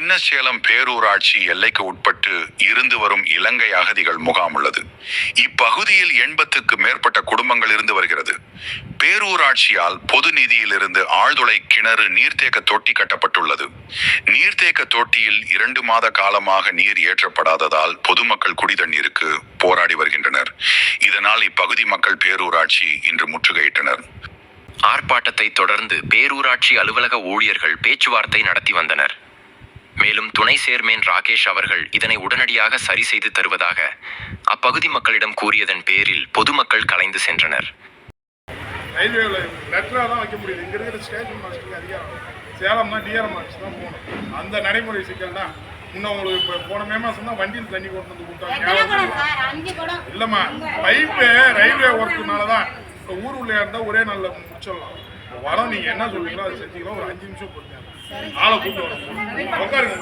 சின்ன சேலம் பேரூராட்சி எல்லைக்கு உட்பட்டு இருந்து வரும் இலங்கை அகதிகள் முகாம் உள்ளது. இப்பகுதியில் எண்பத்துக்கு மேற்பட்ட குடும்பங்கள் இருந்து வருகிறது. பேரூராட்சியால் பொது நிதியிலிருந்து ஆழ்துளை கிணறு நீர்த்தேக்க தொட்டி கட்டப்பட்டுள்ளது. நீர்த்தேக்க தொட்டியில் இரண்டு மாத காலமாக நீர் ஏற்றப்படாததால் பொதுமக்கள் குடிதண்ணீருக்கு போராடி வருகின்றனர். இதனால் இப்பகுதி மக்கள் பேரூராட்சி இன்று முற்றுகையிட்டனர். ஆர்ப்பாட்டத்தை தொடர்ந்து பேரூராட்சி அலுவலக ஊழியர்கள் பேச்சுவார்த்தை நடத்தி வந்தனர். மேலும் துணை சேர்மேன் ராகேஷ் அவர்கள் இதனை உடனடியாக சரி செய்து தருவதாக அப்பகுதி மக்களிடம் கூறியதன் பேரில் பொதுமக்கள் கலைந்து சென்றனர். ரயில்வேல லெட்டராக தான் வைக்க முடியுது. இங்கே இருக்கிற ஸ்டேஷன் மாஸ்டருக்கு அதிகாரம். சேலம் தான் டிஆர்எம் ஆஃபீஸ் தான் போகணும். அந்த நடைமுறை சிக்கல் தான். இன்னும் உங்களுக்கு இப்போ போன மே மாதம் தான் வண்டியில் தண்ணி கொண்டு வந்து கொடுத்தாங்க. குடம் சார்? அஞ்சு குடம். இல்லைம்மா பைப்பு ரயில்வே ஒர்க்குனால தான் ஊர் உள்ள இருந்தால் ஒரே நாளில் முடிச்சிடலாம். வரோம் நீங்கள் என்ன சொல்கிறீங்களோ அதை செஞ்சீங்களோ ஒரு அஞ்சு நிமிஷம் கொடுங்க ஆளை கூப்பிட்டு வரணும். உட்காருங்க